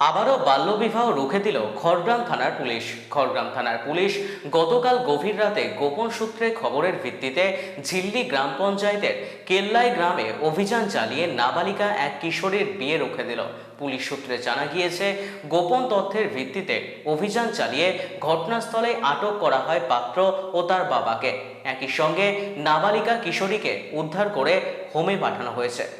আবারও বাল্যবিবাহ রুখে দিল খড়গ্রাম থানার পুলিশ। খড়গ্রাম থানার পুলিশ গতকাল গভীর রাতে গোপন সূত্রে খবরের ভিত্তিতে ঝিল্লি গ্রাম পঞ্চায়েতের কেল্লাই গ্রামে অভিযান চালিয়ে নাবালিকা এক কিশোরীর বিয়ে রুখে দিল। পুলিশ সূত্রে জানা গিয়েছে, গোপন তথ্যের ভিত্তিতে অভিযান চালিয়ে ঘটনাস্থলে আটক করা হয় পাত্র ও তার বাবাকে। একই সঙ্গে নাবালিকা কিশোরীকে উদ্ধার করে হোমে পাঠানো হয়েছে।